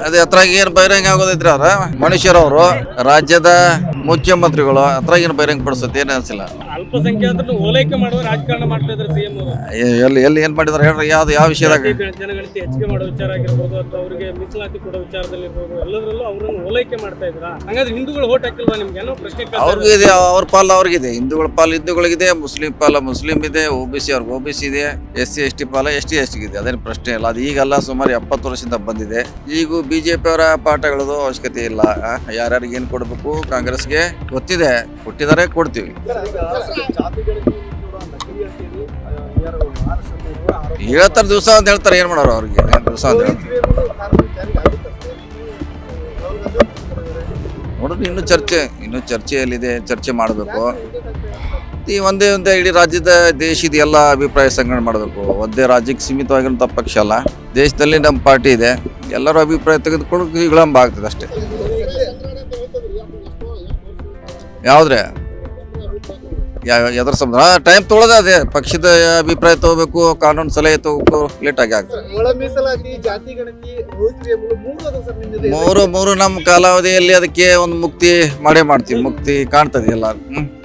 ಅದೇ ಹತ್ರ ಏನ್ ಬಹಿರಂಗ ಆಗೋದೈತ್ರಿ ಅವ್ರ ಮನುಷ್ಯರವರು ರಾಜ್ಯದ ಮುಖ್ಯಮಂತ್ರಿಗಳು ಹತ್ರ ಏನು ಬಹಿರಂಗ ಪಡಿಸುತ್ತೆ ಏನು ಅನ್ಸಿಲ್ಲ. ಅಲ್ಪಸಂಖ್ಯಾತರು ಓಲೈಕೆ ಮಾಡುವ ರಾಜಕಾರಣ ಮಾಡ್ತಾ ಇದ್ದಾರೆ ಸಿಎಂ ಅವರು. ಎ- ಎಲ್ಲಿ ಎಲ್ಲಿ ಏನು ಮಾಡಿದಾರೆ ಹೇಳ್ರಿ ಯಾವ್ದು ಯಾವ ವಿಷಯದಾಗ? ಜನಗಣತಿ ಹೆಚ್ಚಿಗೆ ಮಾಡೋ ವಿಚಾರ ಆಗಿರ್ಬೋದು ಅಥವಾ ಅವರಿಗೆ ಮೀಸಲಾತಿ ಕೊಡೋ ವಿಚಾರದಲ್ಲಿ ಇರ್ಬೋದು ಎಲ್ಲದರಲ್ಲೂ ಅವರನ್ನು ಓಲೈಕೆ ಮಾಡ್ತಾ ಇದ್ರ ಹಾಗಾದ್ರೆ ಹಿಂದೂಗಳು ಓಟ್ ಹಾಕಿಲ್ವಾ ನಿಮ್ಗೆ? ಏನೋ ಪ್ರಶ್ನೆ ಕೇಳ್ತಾ ಅವ್ರಿಗೂ ಇದೆ ಅವ್ರ ಪಾಲ್ ಅವ್ರಿಗಿದೆ. ಹಿಂದೂಗಳ ಪಾಲ್ ಹಿಂದೂಗಳಿಗಿದೆ ಮುಸ್ಲಿಂ ಪಾಲ ಮುಸ್ಲಿಂ ಇದೆ ಒ ಬಿ ಸಿ ಅವ್ರಿಗೆ ಒ ಬಿ ಸಿ ಇದೆ ಎಸ್ ಸಿ ಎಸ್ ಟಿ ಪಾಲ ಎಸ್ ಟಿ ಎಸ್ ಟಿ ಇದೆ. ಅದೇನು ಪ್ರಶ್ನೆ ಇಲ್ಲ. ಅದು ಈಗೆಲ್ಲ ಸುಮಾರು ಎಪ್ಪತ್ತು ವರ್ಷದಿಂದ ಬಂದಿದೆ. ಈಗ ಬಿಜೆಪಿ ಜೆ ಪಿ ಅವರ ಪಾಠಗಳದು ಅವಶ್ಯಕತೆ ಇಲ್ಲ. ಯಾರ್ಯಾರಿಗೆ ಏನು ಕೊಡಬೇಕು? ಕಾಂಗ್ರೆಸ್ಗೆ ಗೊತ್ತಿದೆ. ಕೊಟ್ಟಿದ್ದಾರೆ ಕೊಡ್ತೀವಿ. ಹೇಳ್ತಾರೆ ದಿವಸ ಅಂತ ಹೇಳ್ತಾರೆ, ಏನು ಮಾಡೋರು ಅವ್ರಿಗೆ? ದಿವಸ ಅಂತ ಹೇಳ್ತಾರೆ? ನೋಡಿದ್ರೆ ಇನ್ನೂ ಚರ್ಚೆ, ಇನ್ನು ಚರ್ಚೆಯಲ್ಲಿದೆ, ಚರ್ಚೆ ಮಾಡಬೇಕು. ಈ ಒಂದೇ ಒಂದೇ ಇಡೀ ರಾಜ್ಯದ ದೇಶದ ಎಲ್ಲ ಅಭಿಪ್ರಾಯ ಸಂಗ್ರಹಣೆ ಮಾಡಬೇಕು. ಒಂದೇ ರಾಜ್ಯಕ್ಕೆ ಸೀಮಿತವಾಗಿರುವಂಥ ಪಕ್ಷ ಅಲ್ಲ. ದೇಶದಲ್ಲಿ ನಮ್ಮ ಪಾರ್ಟಿ ಇದೆ. ಎಲ್ಲರೂ ಅಭಿಪ್ರಾಯ ತೆಗೆದುಕೊಂಡು ವಿಳಂಬ ಆಗ್ತದೆ ಅಷ್ಟೇ. ಯಾವ್ದ್ರೆ? ಯಾವ ಎದ್ರ ಸಂಬಂಧ. ಟೈಮ್ ತೊಳೆದ ಅದೇ. ಪಕ್ಷದ ಅಭಿಪ್ರಾಯ ತಗೋಬೇಕು ಕಾನೂನು ಸಲಹೆ ತಗೋಬೇಕು ಲೇಟ್ ಆಗಿ ಆಗ್ತದೆ. ಮೂರು ಮೂರು ನಮ್ಮ ಕಾಲಾವಧಿಯಲ್ಲಿ ಅದಕ್ಕೆ ಒಂದು ಮುಕ್ತಿ ಮಾಡೇ ಮಾಡ್ತೀವಿ. ಮುಕ್ತಿ ಕಾಣ್ತದೆ ಎಲ್ಲ